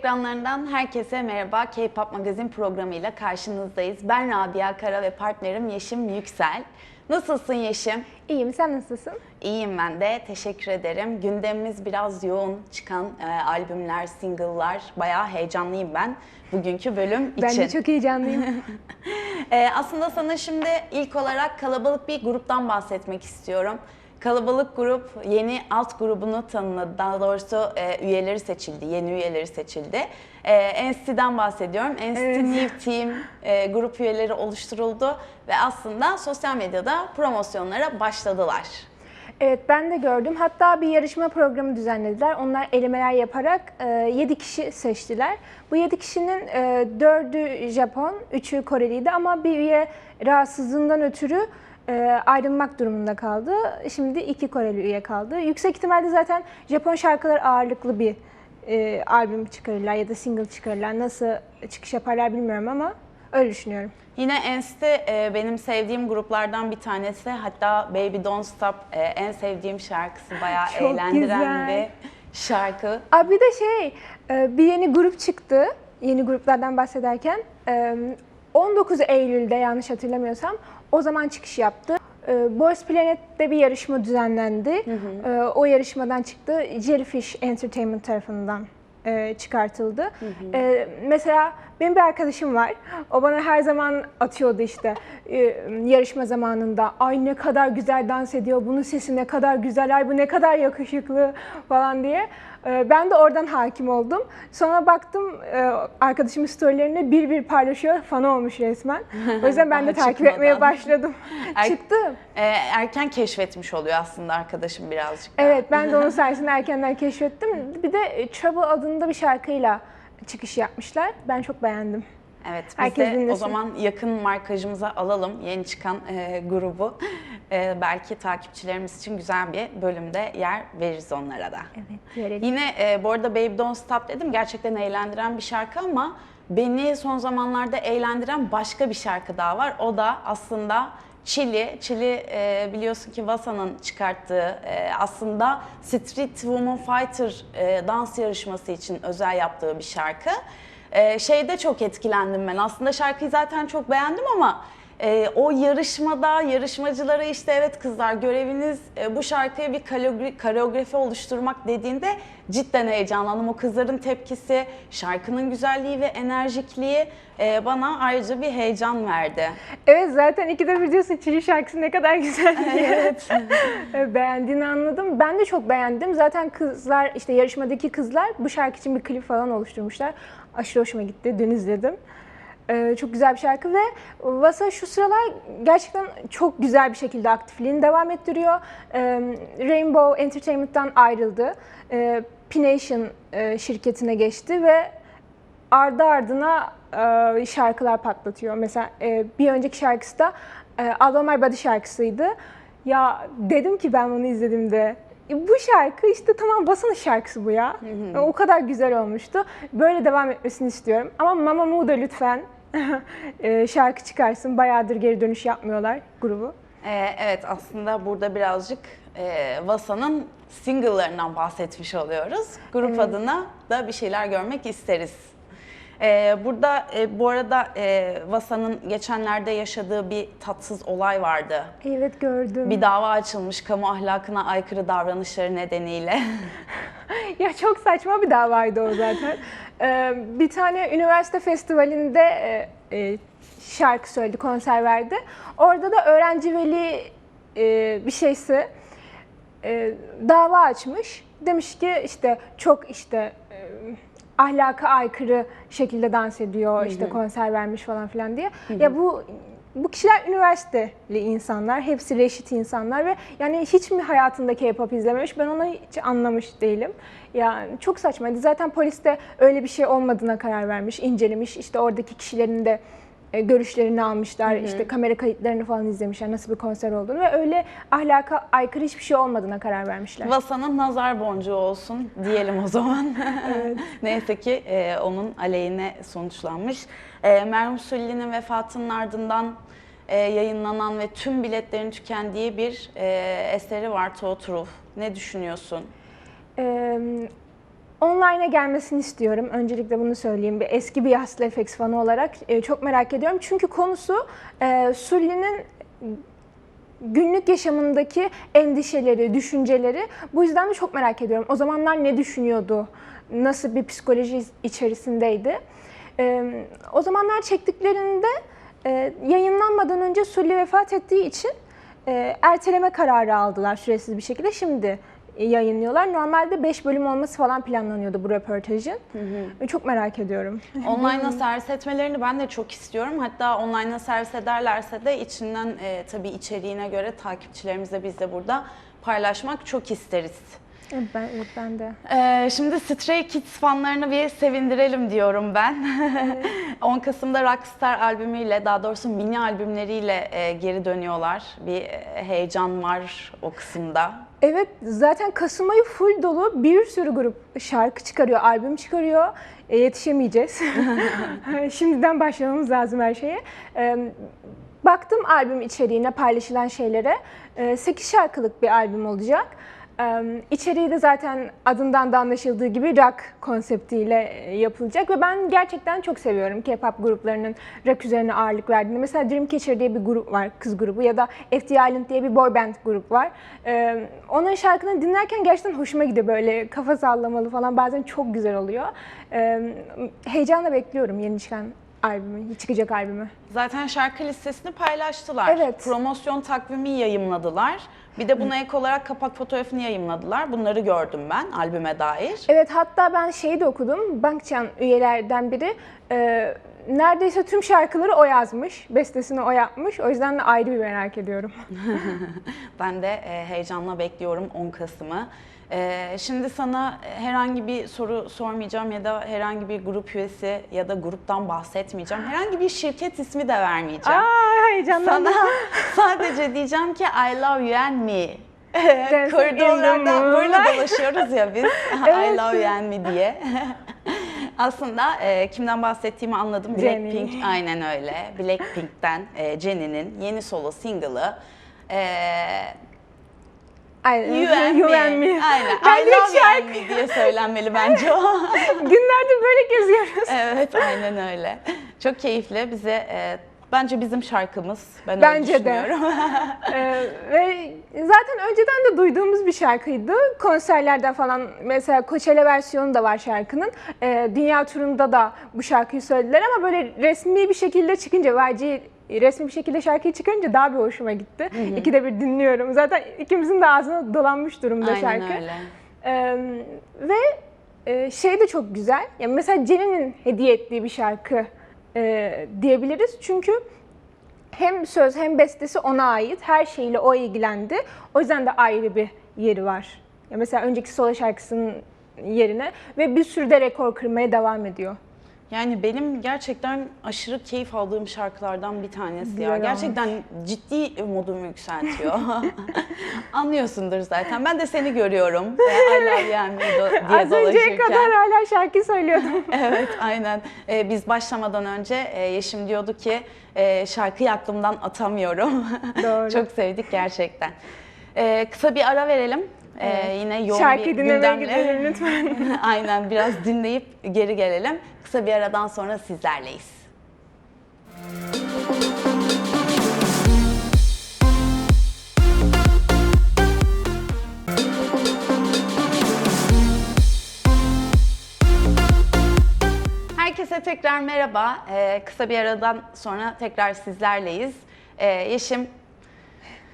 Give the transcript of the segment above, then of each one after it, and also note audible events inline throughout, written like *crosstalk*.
ekranlarından herkese merhaba. K-Pop Magazin programıyla karşınızdayız. Ben Rabia Kara ve partnerim Yeşim Yüksel. Nasılsın Yeşim? İyiyim, sen nasılsın? İyiyim ben de. Teşekkür ederim. Gündemimiz biraz yoğun. Çıkan e, albümler, single'lar. Bayağı heyecanlıyım ben bugünkü bölüm için. Ben de çok heyecanlıyım. Ee, *laughs* *laughs* aslında sana şimdi ilk olarak kalabalık bir gruptan bahsetmek istiyorum. Kalabalık grup yeni alt grubunu tanımladı. Daha doğrusu e, üyeleri seçildi, yeni üyeleri seçildi. E, NCT'den bahsediyorum. NCT Evet. New Team e, grup üyeleri oluşturuldu ve aslında sosyal medyada promosyonlara başladılar. evet, ben de gördüm. Hatta bir yarışma programı düzenlediler. Onlar elemeler yaparak 7 kişi seçtiler. Bu 7 kişinin 4'ü Japon, 3'ü Koreliydi ama bir üye rahatsızlığından ötürü e, ayrılmak durumunda kaldı. Şimdi iki Koreli üye kaldı. Yüksek ihtimalle zaten Japon şarkılar ağırlıklı bir e, albüm çıkarırlar ya da single çıkarırlar. Nasıl çıkış yaparlar bilmiyorum ama öyle düşünüyorum. Yine NCT e, benim sevdiğim gruplardan bir tanesi. Hatta Baby Don't Stop e, en sevdiğim şarkısı. Bayağı Çok eğlendiren güzel. bir şarkı. Abi bir de şey, e, bir yeni grup çıktı. Yeni gruplardan bahsederken. e, 19 Eylül'de yanlış hatırlamıyorsam o zaman çıkış yaptı. E, Boys Planet'te bir yarışma düzenlendi. E, O yarışmadan çıktı. Jellyfish Entertainment tarafından e, çıkartıldı. E, mesela benim bir arkadaşım var. O bana her zaman atıyordu işte e, yarışma zamanında. Ay ne kadar güzel dans ediyor, bunun sesi ne kadar güzel, ay bu ne kadar yakışıklı falan diye. E, ben de oradan hakim oldum. Sonra baktım e, arkadaşımın storylerini bir bir paylaşıyor. Fan olmuş resmen. O yüzden ben *laughs* de takip etmeye başladım. *laughs* Er- Çıktı. E, erken keşfetmiş oluyor aslında arkadaşım birazcık. daha. Evet ben de onun *laughs* sayesinde erkenden keşfettim. Bir de Trouble adında bir şarkıyla çıkış yapmışlar. Ben çok beğendim. Evet, biz Herkes de o dinlesin. zaman yakın markajımıza alalım yeni çıkan e, grubu. E, belki takipçilerimiz için güzel bir bölümde yer veririz onlara da. Evet. Diyerek. Yine e, bu arada Baby Don't Stop dedim gerçekten eğlendiren bir şarkı ama beni son zamanlarda eğlendiren başka bir şarkı daha var. O da aslında Chili. Chili e, biliyorsun ki Vasa'nın çıkarttığı e, aslında Street Woman Fighter e, dans yarışması için özel yaptığı bir şarkı. E, şeyde çok etkilendim ben. Aslında şarkıyı zaten çok beğendim ama e, o yarışmada yarışmacılara işte evet kızlar göreviniz e, bu şarkıya bir koreogra- koreografi oluşturmak dediğinde cidden heyecanlandım. O kızların tepkisi, şarkının güzelliği ve enerjikliği e, bana ayrıca bir heyecan verdi. Evet zaten ikide bir diyorsun Çili şarkısı ne kadar güzel diye. Evet. *laughs* Evet, Beğendiğini anladım. Ben de çok beğendim. Zaten kızlar, işte yarışmadaki kızlar bu şarkı için bir klip falan oluşturmuşlar. Aşırı hoşuma gitti. Dün izledim. Ee, çok güzel bir şarkı ve Vasa şu sıralar gerçekten çok güzel bir şekilde aktifliğini devam ettiriyor. Ee, Rainbow Entertainment'tan ayrıldı. Ee, P-Nation e, şirketine geçti ve ardı ardına e, şarkılar patlatıyor. Mesela e, bir önceki şarkısı da e, On My Body şarkısıydı. Ya dedim ki ben bunu izlediğimde "E, bu şarkı işte tamam basın şarkısı bu ya. E, O kadar güzel olmuştu. Böyle devam etmesini istiyorum. Ama Mamamoo da lütfen *laughs* şarkı çıkarsın. Bayağıdır geri dönüş yapmıyorlar grubu. E, evet aslında burada birazcık e, Vasa'nın single'larından bahsetmiş oluyoruz. Grup adına da bir şeyler görmek isteriz. E, burada e, bu arada e, Vasa'nın geçenlerde yaşadığı bir tatsız olay vardı. Evet gördüm. Bir dava açılmış kamu ahlakına aykırı davranışları nedeniyle. *laughs* Ya çok saçma bir davaydı o zaten. *laughs* Ee, bir tane üniversite festivalinde e, e, şarkı söyledi, konser verdi. Orada da öğrenci veli e, bir şeysi e, dava açmış. Demiş ki işte çok işte e, ahlaka aykırı şekilde dans ediyor, işte konser vermiş falan filan diye. Ya bu bu kişiler üniversiteli insanlar, hepsi reşit insanlar ve yani hiç mi hayatında K-pop izlememiş? Ben onu hiç anlamış değilim. Yani çok saçmaydı. Zaten polis de öyle bir şey olmadığına karar vermiş, incelemiş. İşte oradaki kişilerin de e, görüşlerini almışlar, işte kamera kayıtlarını falan izlemişler nasıl bir konser olduğunu ve öyle ahlaka aykırı hiçbir şey olmadığına karar vermişler. Vasa'nın nazar boncuğu olsun diyelim o zaman. *laughs* Neyse ki e, onun aleyhine sonuçlanmış. E, Merhum Sulli'nin vefatının ardından e, yayınlanan ve tüm biletlerin tükendiği bir e, eseri var Totruf. Ne düşünüyorsun? Ee, online'a gelmesini istiyorum. Öncelikle bunu söyleyeyim. Bir eski bir Yaslı FX fanı olarak e, çok merak ediyorum. Çünkü konusu e, Sully'nin günlük yaşamındaki endişeleri, düşünceleri. Bu yüzden de çok merak ediyorum. O zamanlar ne düşünüyordu? Nasıl bir psikoloji içerisindeydi? Ee, o zamanlar çektiklerinde e, yayınlanmadan önce Sully vefat ettiği için e, erteleme kararı aldılar süresiz bir şekilde. Şimdi e, yayınlıyorlar. Normalde 5 bölüm olması falan planlanıyordu bu röportajın. Çok merak ediyorum. *laughs* Online'a servis etmelerini ben de çok istiyorum. Hatta online'a servis ederlerse de içinden e, tabii içeriğine göre takipçilerimizle biz de burada paylaşmak çok isteriz. Evet, Ben, evet, ben de. Ee, şimdi Stray Kids fanlarını bir sevindirelim diyorum ben. 10 *laughs* Kasım'da Rockstar albümüyle, daha doğrusu mini albümleriyle e, geri dönüyorlar. Bir e, heyecan var o kısımda. Evet zaten Kasım ayı full dolu bir sürü grup şarkı çıkarıyor, albüm çıkarıyor. E, yetişemeyeceğiz. *laughs* Şimdiden başlamamız lazım her şeye. E, baktım albüm içeriğine, paylaşılan şeylere. E, 8 şarkılık bir albüm olacak. İçeriği de zaten adından da anlaşıldığı gibi rock konseptiyle e, yapılacak ve ben gerçekten çok seviyorum K-pop gruplarının rock üzerine ağırlık verdiğini. Mesela Dreamcatcher diye bir grup var, kız grubu ya da FT Island diye bir boy band grup var. Onların şarkılarını dinlerken gerçekten hoşuma gidiyor böyle kafa sallamalı falan bazen çok güzel oluyor. Heyecanla bekliyorum yeni çıkan albümü, çıkacak albümü. Zaten şarkı listesini paylaştılar. Evet. Promosyon takvimi yayımladılar. Bir de buna ek olarak kapak fotoğrafını yayımladılar. Bunları gördüm ben albüme dair. Evet hatta ben şeyi de okudum, Bankçan üyelerden biri e, neredeyse tüm şarkıları o yazmış, bestesini o yapmış. O yüzden de ayrı bir merak ediyorum. *laughs* Ben de e, heyecanla bekliyorum 10 Kasım'ı. E, şimdi sana herhangi bir soru sormayacağım ya da herhangi bir grup üyesi ya da gruptan bahsetmeyeceğim. Herhangi bir şirket ismi de vermeyeceğim. Aa heyecanlandım. Sana *laughs* sadece diyeceğim ki I love you and me. *laughs* Koridorlarda böyle dolaşıyoruz ya biz. *laughs* I love you and me diye. Aslında e, kimden bahsettiğimi anladım. Blackpink aynen öyle. Blackpink'ten e, Jennie'nin yeni solo single'ı. E, Aynen. You and You me. and me. Aynen. Ben I de love you and me diye söylenmeli bence o. *laughs* Günlerdir böyle geziyoruz. evet aynen öyle. Çok keyifli. Bize e, bence bizim şarkımız. Ben Bence öyle de. düşünüyorum. Ee, *laughs* ve zaten önceden de duyduğumuz bir şarkıydı. Konserlerden falan mesela Coachella versiyonu da var şarkının. Ee, dünya turunda da bu şarkıyı söylediler ama böyle resmi bir şekilde çıkınca YG resmi bir şekilde şarkıyı çıkarınca daha bir hoşuma gitti. İkide bir dinliyorum. Zaten ikimizin de ağzına dolanmış durumda aynen şarkı. öyle. Ee, ve e, şey de çok güzel. Yani mesela Jennie'nin hediye ettiği bir şarkı e, diyebiliriz. Çünkü hem söz hem bestesi ona ait. Her şeyle o ilgilendi. O yüzden de ayrı bir yeri var. Ya mesela önceki solo şarkısının yerine ve bir sürü de rekor kırmaya devam ediyor. Yani benim gerçekten aşırı keyif aldığım şarkılardan bir tanesi ya. Güzel olmuş. Gerçekten ciddi modumu yükseltiyor. *laughs* Anlıyorsundur zaten. Ben de seni görüyorum. E, I love you diye Az önceye kadar hala şarkı söylüyordum. *laughs* Evet aynen. Ee, biz başlamadan önce e, Yeşim diyordu ki e, şarkıyı aklımdan atamıyorum. *laughs* Doğru. Çok sevdik gerçekten. Ee, kısa bir ara verelim. Ee, yine yoğun Şarkı bir gündemle. gidelim lütfen. *laughs* *laughs* aynen biraz dinleyip geri gelelim. Kısa bir aradan sonra sizlerleyiz. Herkese tekrar merhaba. Ee, kısa bir aradan sonra tekrar sizlerleyiz. Ee, Yeşim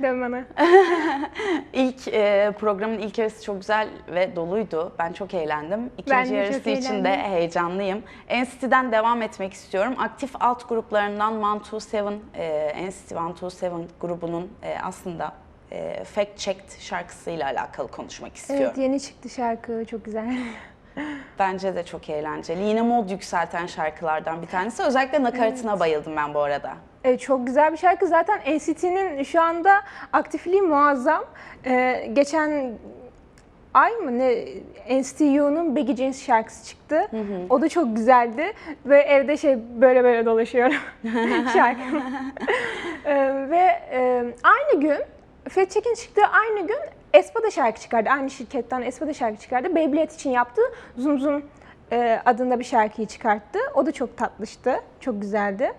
Dön bana. *laughs* İlk e, programın ilk yarısı çok güzel ve doluydu. Ben çok eğlendim. İkinci Ben yarısı için de heyecanlıyım. NCT'den devam etmek istiyorum. Aktif alt gruplarından One Two Seven, e, NCT One Two Seven grubunun e, aslında e, Fact Checked şarkısıyla alakalı konuşmak istiyorum. Evet yeni çıktı şarkı çok güzel. *laughs* Bence de çok eğlenceli. Yine mod yükselten şarkılardan bir tanesi. Özellikle nakaratına bayıldım ben bu arada. Evet, çok güzel bir şarkı. Zaten NCT'nin şu anda aktifliği muazzam. Ee, geçen ay mı ne NCT U'nun Baggy Jeans şarkısı çıktı. O da çok güzeldi ve evde şey böyle böyle dolaşıyorum *laughs* şarkı. Ee, ve e, aynı gün Fat Check'in çıktığı aynı gün Espa da şarkı çıkardı. Aynı şirketten Espa da şarkı çıkardı. Beyblade için yaptığı Zum Zum e, adında bir şarkıyı çıkarttı. O da çok tatlıştı. Çok güzeldi.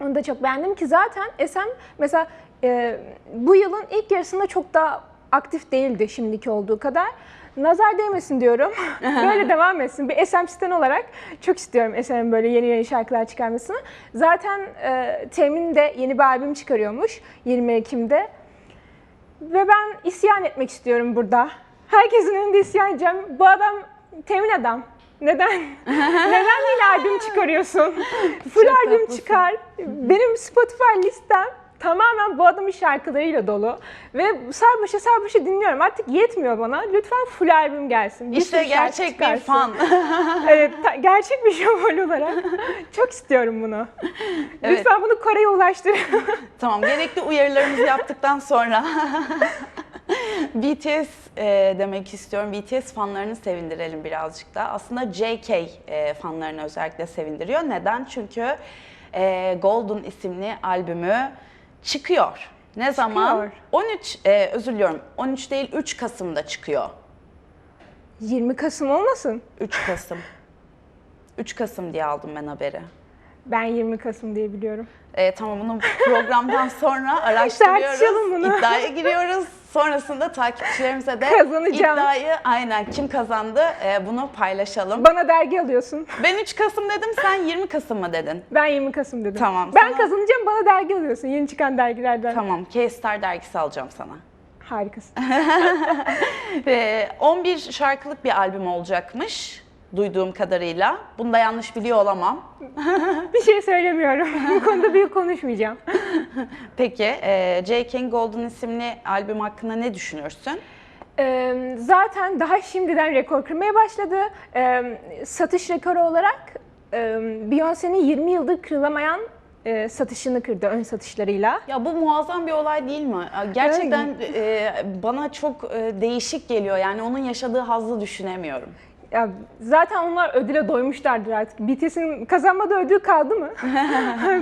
Onu da çok beğendim ki zaten SM mesela e, bu yılın ilk yarısında çok daha aktif değildi şimdiki olduğu kadar. Nazar değmesin diyorum. *laughs* böyle devam etsin. Bir SM siten olarak çok istiyorum SM'in böyle yeni yeni şarkılar çıkarmasını. Zaten e, Temin de yeni bir albüm çıkarıyormuş 20 Ekim'de. Ve ben isyan etmek istiyorum burada. Herkesin önünde isyan edeceğim. Bu adam Temin adam. Neden? *laughs* Neden yeni albüm çıkarıyorsun? *laughs* Full Çok albüm çıkar. Benim Spotify listem tamamen bu adamın şarkılarıyla dolu. Ve sarbaşı sarbaşı dinliyorum. Artık yetmiyor bana. Lütfen full albüm gelsin. Bir İşte *laughs* gerçek bir fan. evet, gerçek bir şövalye olarak. Çok istiyorum bunu. Evet. Lütfen bunu Kore'ye ulaştırın. Tamam, gerekli uyarılarımızı yaptıktan sonra *laughs* BTS e, demek istiyorum. BTS fanlarını sevindirelim birazcık da. Aslında JK e, fanlarını özellikle sevindiriyor. Neden? Çünkü e, Golden isimli albümü çıkıyor. Ne zaman? 13, e, özür diliyorum, 13 değil 3 Kasım'da çıkıyor. 20 Kasım olmasın? 3 Kasım. 3 Kasım diye aldım ben haberi. Ben 20 Kasım diye biliyorum. E, tamam bunu programdan sonra *laughs* araştırıyoruz. bunu. iddiaya giriyoruz. Sonrasında takipçilerimize de Kazanacağım. iddiayı aynen kim kazandı e, bunu paylaşalım. Bana dergi alıyorsun. Ben 3 Kasım dedim sen 20 Kasım mı dedin? Ben 20 Kasım dedim. Tamam, Ben sana- kazanacağım bana dergi alıyorsun. Yeni çıkan dergilerden. Tamam K-Star dergisi alacağım sana. Harikasın. *laughs* Ve 11 şarkılık bir albüm olacakmış duyduğum kadarıyla. Bunu da yanlış biliyor olamam. *laughs* bir şey söylemiyorum. Bu konuda büyük konuşmayacağım. *laughs* Peki e, J. King Golden isimli albüm hakkında ne düşünürsün? Ee, zaten daha şimdiden rekor kırmaya başladı. Ee, satış rekoru olarak e, Beyoncé'nin 20 yıldır kırılamayan e, satışını kırdı ön satışlarıyla. Ya bu muazzam bir olay değil mi? Gerçekten e, bana çok e, değişik geliyor. Yani onun yaşadığı hazzı düşünemiyorum. Ya zaten onlar ödüle doymuşlardır artık. BTS'in kazanmadığı ödül kaldı mı? *laughs*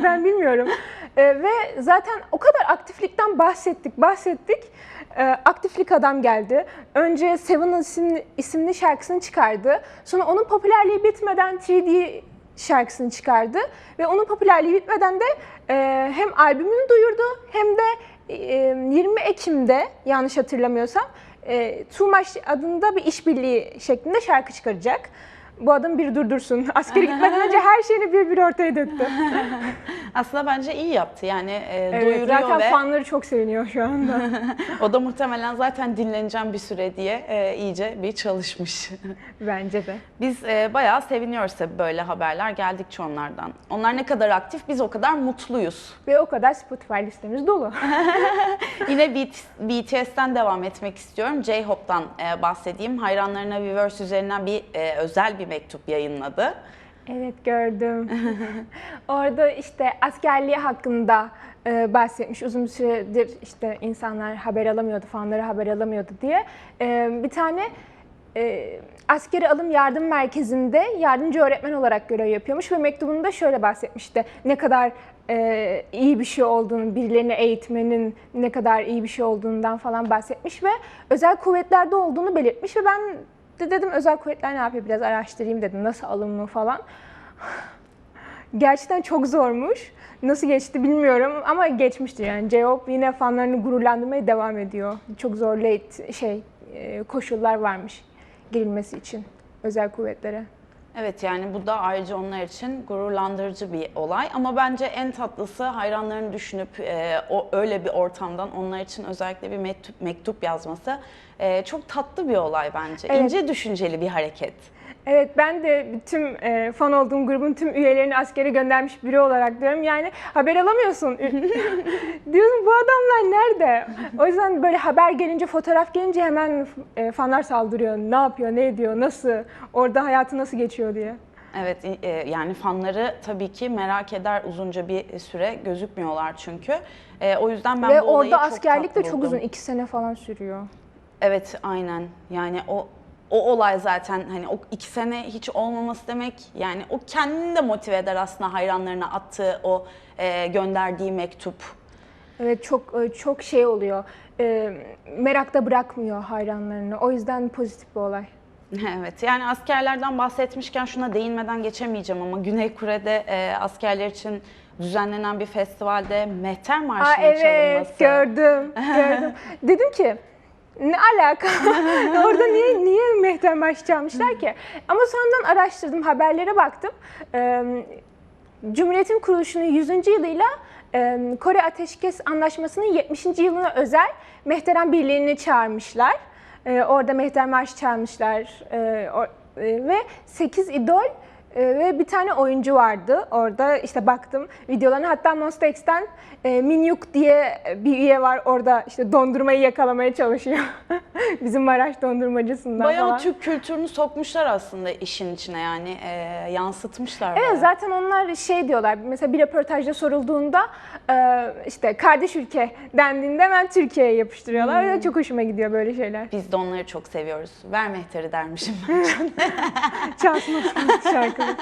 ben bilmiyorum. Ee, ve zaten o kadar aktiflikten bahsettik, bahsettik. Ee, aktiflik adam geldi. Önce Seven isimli, isimli şarkısını çıkardı. Sonra onun popülerliği bitmeden 3D şarkısını çıkardı. Ve onun popülerliği bitmeden de e, hem albümünü duyurdu hem de e, 20 Ekim'de yanlış hatırlamıyorsam e, Much adında bir işbirliği şeklinde şarkı çıkaracak. Bu adam bir durdursun. Askere gitmeden önce her şeyini bir bir ortaya döktü. *laughs* Aslında bence iyi yaptı. Yani e, Evet, duyuruyor zaten ve fanları çok seviniyor şu anda. *laughs* o da muhtemelen zaten dinleneceğim bir süre diye e, iyice bir çalışmış. *laughs* Bence de. Biz e, bayağı seviniyoruz tabii böyle haberler geldikçe onlardan. Onlar ne kadar aktif biz o kadar mutluyuz. Ve o kadar Spotify listemiz dolu. Yine BT- BTS'ten devam etmek istiyorum. J-Hope'dan e, bahsedeyim. Hayranlarına Weverse üzerinden bir e, özel bir mektup yayınladı. Evet gördüm. *laughs* Orada işte askerliği hakkında e, bahsetmiş. Uzun bir süredir işte insanlar haber alamıyordu, fanları haber alamıyordu diye. E, bir tane e, askeri alım yardım merkezinde yardımcı öğretmen olarak görev yapıyormuş ve mektubunda şöyle bahsetmişti. Ne kadar e, iyi bir şey olduğunu, birilerini eğitmenin ne kadar iyi bir şey olduğundan falan bahsetmiş ve özel kuvvetlerde olduğunu belirtmiş ve ben de dedim özel kuvvetler ne yapıyor biraz araştırayım dedim nasıl alımlı falan. *sighs* Gerçekten çok zormuş. Nasıl geçti bilmiyorum ama geçmişti yani. J-Hope yine fanlarını gururlandırmaya devam ediyor. Çok zor late şey e, koşullar varmış girilmesi için özel kuvvetlere. Evet yani bu da ayrıca onlar için gururlandırıcı bir olay. Ama bence en tatlısı hayranlarını düşünüp e, o öyle bir ortamdan onlar için özellikle bir mektup, mektup yazması. E, çok tatlı bir olay bence. Evet. İnce düşünceli bir hareket. Evet ben de tüm e, fan olduğum grubun tüm üyelerini askere göndermiş biri olarak diyorum. Yani haber alamıyorsun. *laughs* Diyorsun bu adamlar nerede? O yüzden böyle haber gelince, fotoğraf gelince hemen e, fanlar saldırıyor. Ne yapıyor, ne ediyor, nasıl, orada hayatı nasıl geçiyor diye. Evet e, yani fanları tabii ki merak eder uzunca bir süre gözükmüyorlar çünkü. E, o yüzden ben Ve bu orada çok askerlik de çok buldum. uzun, iki sene falan sürüyor. Evet aynen yani o o olay zaten hani o iki sene hiç olmaması demek yani o kendini de motive eder aslında hayranlarına attığı o e, gönderdiği mektup. Evet çok e, çok şey oluyor. E, merakta bırakmıyor hayranlarını. O yüzden pozitif bir olay. *laughs* Evet yani askerlerden bahsetmişken şuna değinmeden geçemeyeceğim ama Güney Kore'de e, askerler için düzenlenen bir festivalde Mehter Marşı'nın evet çalınması. gördüm gördüm. *laughs* Dedim ki ne alaka? *laughs* Orada niye niye Mehter Marşı çalmışlar ki? Ama sonradan araştırdım, haberlere baktım. Cumhuriyet'in kuruluşunun 100. yılıyla Kore Ateşkes Anlaşması'nın 70. yılına özel Mehteran Birliği'ni çağırmışlar. Orada Mehter Marşı çalmışlar ve 8 idol e, ve bir tane oyuncu vardı orada işte baktım videolarına hatta Monster X'ten e, Minyuk diye bir üye var orada işte dondurmayı yakalamaya çalışıyor. *laughs* Bizim Maraş dondurmacısından Bayağı falan. Türk kültürünü sokmuşlar aslında işin içine yani e, yansıtmışlar. Evet bayağı. zaten onlar şey diyorlar mesela bir röportajda sorulduğunda e, işte kardeş ülke dendiğinde hemen Türkiye'ye yapıştırıyorlar. Hmm. Çok hoşuma gidiyor böyle şeyler. Biz de onları çok seviyoruz. Ver Mehter'i dermişim ben. *laughs* Çalsın şarkı. *laughs*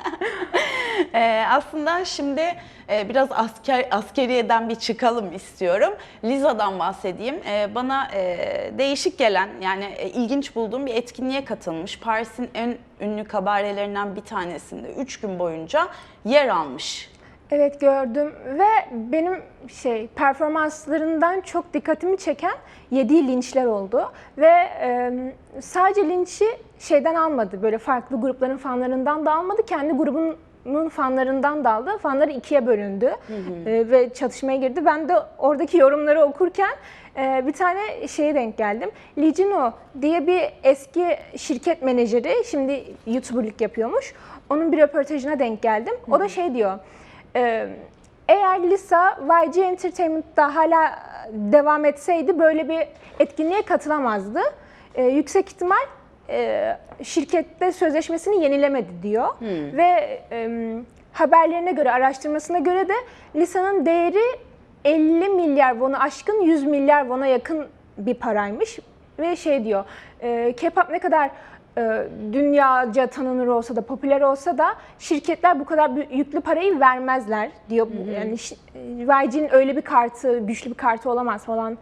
Ee, aslında şimdi e, biraz asker askeriyeden bir çıkalım istiyorum. Liza'dan bahsedeyim. Ee, bana e, değişik gelen yani e, ilginç bulduğum bir etkinliğe katılmış. Paris'in en ünlü kabarelerinden bir tanesinde 3 gün boyunca yer almış. Evet gördüm ve benim şey performanslarından çok dikkatimi çeken yediği linçler oldu ve e, sadece linçi şeyden almadı böyle farklı grupların fanlarından da almadı kendi grubunun fanlarından da aldı. Fanları ikiye bölündü E, ve çatışmaya girdi. Ben de oradaki yorumları okurken e, bir tane şeye denk geldim. Licino diye bir eski şirket menajeri şimdi YouTuber'lık yapıyormuş. Onun bir röportajına denk geldim. O da şey diyor. Ee, eğer Lisa YG Entertainment'ta hala devam etseydi böyle bir etkinliğe katılamazdı. Ee, yüksek ihtimal e, şirkette sözleşmesini yenilemedi diyor. Ve e, haberlerine göre, araştırmasına göre de Lisa'nın değeri 50 milyar won'u aşkın 100 milyar won'a yakın bir paraymış. Ve şey diyor, e, K-pop ne kadar e, dünyaca tanınır olsa da, popüler olsa da şirketler bu kadar yüklü parayı vermezler diyor. Yani şi- e, YG'nin öyle bir kartı, güçlü bir kartı olamaz falan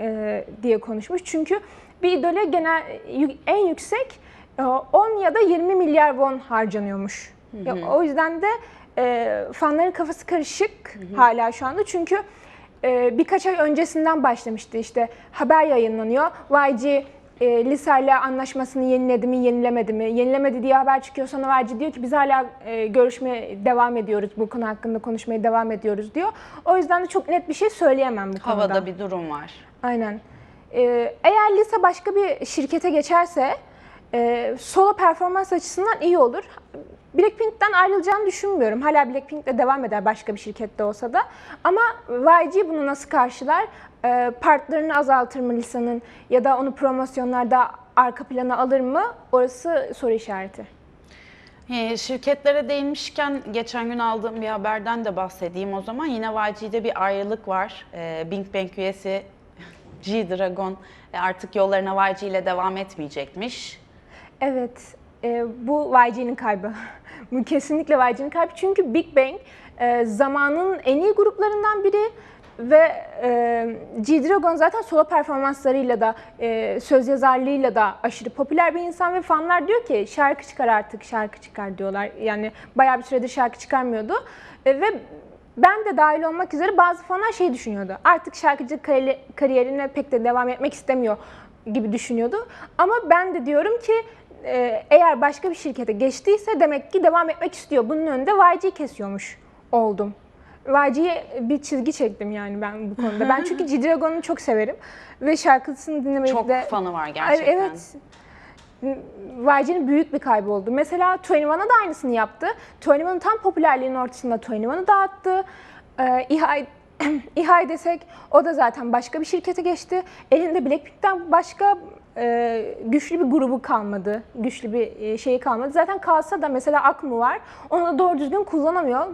e, diye konuşmuş. Çünkü bir idole genel en yüksek e, 10 ya da 20 milyar won harcanıyormuş. Ya, o yüzden de e, fanların kafası karışık hala şu anda. Çünkü e, birkaç ay öncesinden başlamıştı işte haber yayınlanıyor. YG e, Lisa ile anlaşmasını yeniledi mi, yenilemedi mi? Yenilemedi diye haber çıkıyor. Sonra YG diyor ki biz hala e, görüşmeye devam ediyoruz. Bu konu hakkında konuşmaya devam ediyoruz diyor. O yüzden de çok net bir şey söyleyemem bu konuda. Havada bir durum var. Aynen. Ee, eğer Lisa başka bir şirkete geçerse e, solo performans açısından iyi olur. Blackpink'ten ayrılacağını düşünmüyorum. Hala Blackpink'le devam eder başka bir şirkette olsa da. Ama YG bunu nasıl karşılar? Ee, partlarını azaltır mı Lisa'nın ya da onu promosyonlarda arka plana alır mı? Orası soru işareti. Ee, Şirketlere değinmişken geçen gün aldığım bir haberden de bahsedeyim o zaman. Yine YG'de bir ayrılık var. Big Bang üyesi G-Dragon e, artık yollarına YG ile devam etmeyecekmiş. Evet, e, bu YG'nin kaybı. *laughs* bu kesinlikle YG'nin kaybı. Çünkü Big Bang e, zamanın en iyi gruplarından biri ve e, G-Dragon zaten solo performanslarıyla da, e, söz yazarlığıyla da aşırı popüler bir insan ve fanlar diyor ki şarkı çıkar artık, şarkı çıkar diyorlar. Yani bayağı bir süredir şarkı çıkarmıyordu. E, ve ben de dahil olmak üzere bazı fanlar şey düşünüyordu. Artık şarkıcı kari- kariyerine pek de devam etmek istemiyor gibi düşünüyordu. Ama ben de diyorum ki e, eğer başka bir şirkete geçtiyse demek ki devam etmek istiyor. Bunun önünde YG kesiyormuş oldum. YG'ye bir çizgi çektim yani ben bu konuda. Ben çünkü *laughs* G-Dragon'u çok severim ve şarkısını dinlemeyi Çok de... fanı var gerçekten. Evet. YG'nin büyük bir kaybı oldu. Mesela 21'a da aynısını yaptı. 21'ın tam popülerliğinin ortasında 21'ı dağıttı. Ee, İHA, *clears throat* İHA desek o da zaten başka bir şirkete geçti. Elinde Blackpink'ten başka e, güçlü bir grubu kalmadı. Güçlü bir e, şeyi kalmadı. Zaten kalsa da mesela Akmu var. Onu da doğru düzgün kullanamıyor.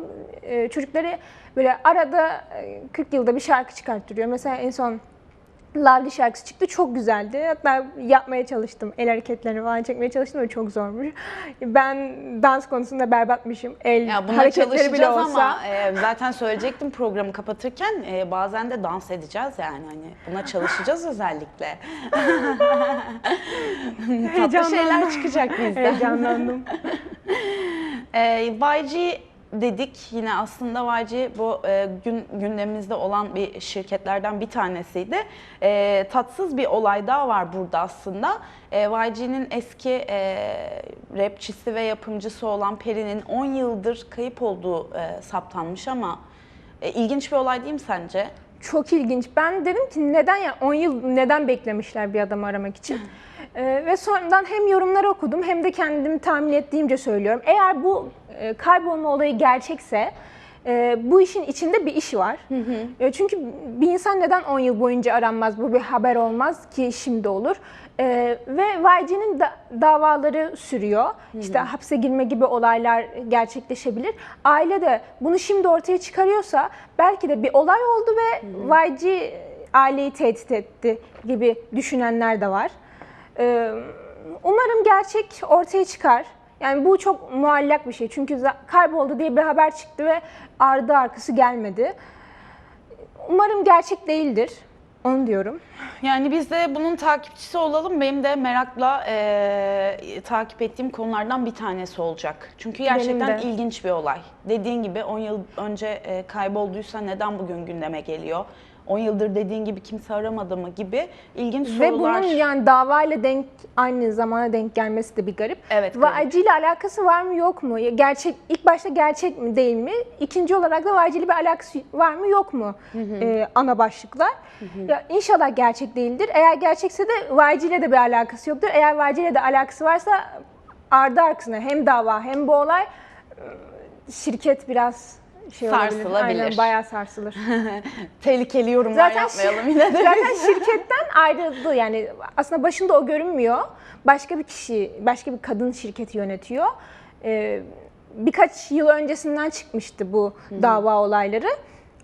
E, çocukları böyle arada e, 40 yılda bir şarkı çıkarttırıyor. Mesela en son Lavli şarkısı çıktı. Çok güzeldi. Hatta yapmaya çalıştım. El hareketlerini falan çekmeye çalıştım ama çok zormuş. Ben dans konusunda berbatmışım. El Ya buna hareketleri bile olsa. ama e, zaten söyleyecektim programı kapatırken e, bazen de dans edeceğiz yani hani buna çalışacağız özellikle. *laughs* Tatlı şeyler çıkacak bizden. Heyecanlandım. *laughs* E, YG dedik yine aslında YG bu e, gün gündemimizde olan bir şirketlerden bir tanesiydi. E, tatsız bir olay daha var burada aslında. E, YG'nin eski e, rapçisi ve yapımcısı olan Peri'nin 10 yıldır kayıp olduğu e, saptanmış ama e, ilginç bir olay değil mi sence? Çok ilginç. Ben dedim ki neden ya 10 yıl neden beklemişler bir adamı aramak için? Ee, ve sonradan hem yorumları okudum hem de kendimi tahmin ettiğimce söylüyorum. Eğer bu e, kaybolma olayı gerçekse e, bu işin içinde bir iş var. E, çünkü bir insan neden 10 yıl boyunca aranmaz? Bu bir haber olmaz ki şimdi olur. E, ve YG'nin da, davaları sürüyor. İşte hapse girme gibi olaylar gerçekleşebilir. Aile de bunu şimdi ortaya çıkarıyorsa belki de bir olay oldu ve YG aileyi tehdit etti gibi düşünenler de var. Ee, Umarım gerçek ortaya çıkar. Yani bu çok muallak bir şey. Çünkü kayboldu diye bir haber çıktı ve ardı arkası gelmedi. Umarım gerçek değildir. Onu diyorum. Yani biz de bunun takipçisi olalım. Benim de merakla e, takip ettiğim konulardan bir tanesi olacak. Çünkü gerçekten ilginç bir olay. Dediğin gibi 10 yıl önce e, kaybolduysa neden bugün gündeme geliyor? 10 yıldır dediğin gibi kimse aramadı mı gibi ilginç Ve sorular. bunun yani davayla denk aynı zamana denk gelmesi de bir garip. Evet, Ve garip. acıyla alakası var mı yok mu? Gerçek ilk başta gerçek mi değil mi? İkinci olarak da acıyla bir alakası var mı yok mu? Ee, ana başlıklar. Ya inşallah gerçek değildir. Eğer gerçekse de ile de bir alakası yoktur. Eğer ile de alakası varsa ardı arkasına hem dava hem bu olay ıı, şirket biraz şey olabilir. Sarsılabilir. Aynen bayağı sarsılır. *laughs* Tehlikeli yorumlar Zaten yapmayalım yine de. Zaten *laughs* şirketten ayrıldı yani aslında başında o görünmüyor. Başka bir kişi, başka bir kadın şirketi yönetiyor. Ee, birkaç yıl öncesinden çıkmıştı bu dava olayları.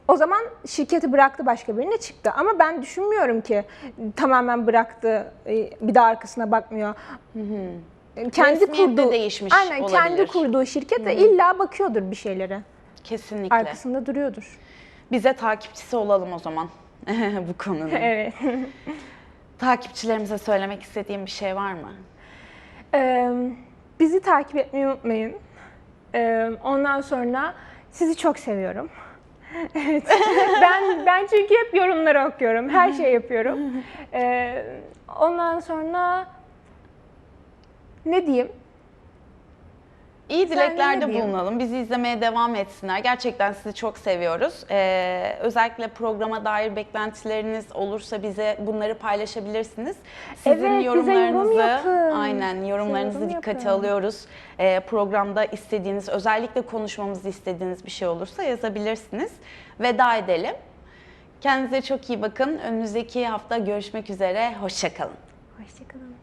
O zaman şirketi bıraktı başka birine çıktı. Ama ben düşünmüyorum ki tamamen bıraktı, e, bir daha arkasına bakmıyor. Kendi Resmiyette kurduğu, değişmiş aynen kendi olabilir. kurduğu şirket de illa bakıyordur bir şeylere. Kesinlikle. Arkasında duruyordur. Bize takipçisi olalım o zaman *laughs* bu konunun. *laughs* Evet. Takipçilerimize söylemek istediğim bir şey var mı? Ee, bizi takip etmeyi unutmayın. Ee, ondan sonra sizi çok seviyorum. *laughs* evet. ben ben çünkü hep yorumları okuyorum. Her şeyi yapıyorum. Ee, ondan sonra ne diyeyim? İyi dileklerde bulunalım. Bizi izlemeye devam etsinler. Gerçekten sizi çok seviyoruz. Ee, özellikle programa dair beklentileriniz olursa bize bunları paylaşabilirsiniz. Sizin Evet, bize yorum yorumlarınızı, yapın. aynen yorumlarınızı yorum dikkate yapın. alıyoruz. Ee, programda istediğiniz, özellikle konuşmamızı istediğiniz bir şey olursa yazabilirsiniz. Veda edelim. Kendinize çok iyi bakın. Önümüzdeki hafta görüşmek üzere. Hoşçakalın. Hoşçakalın.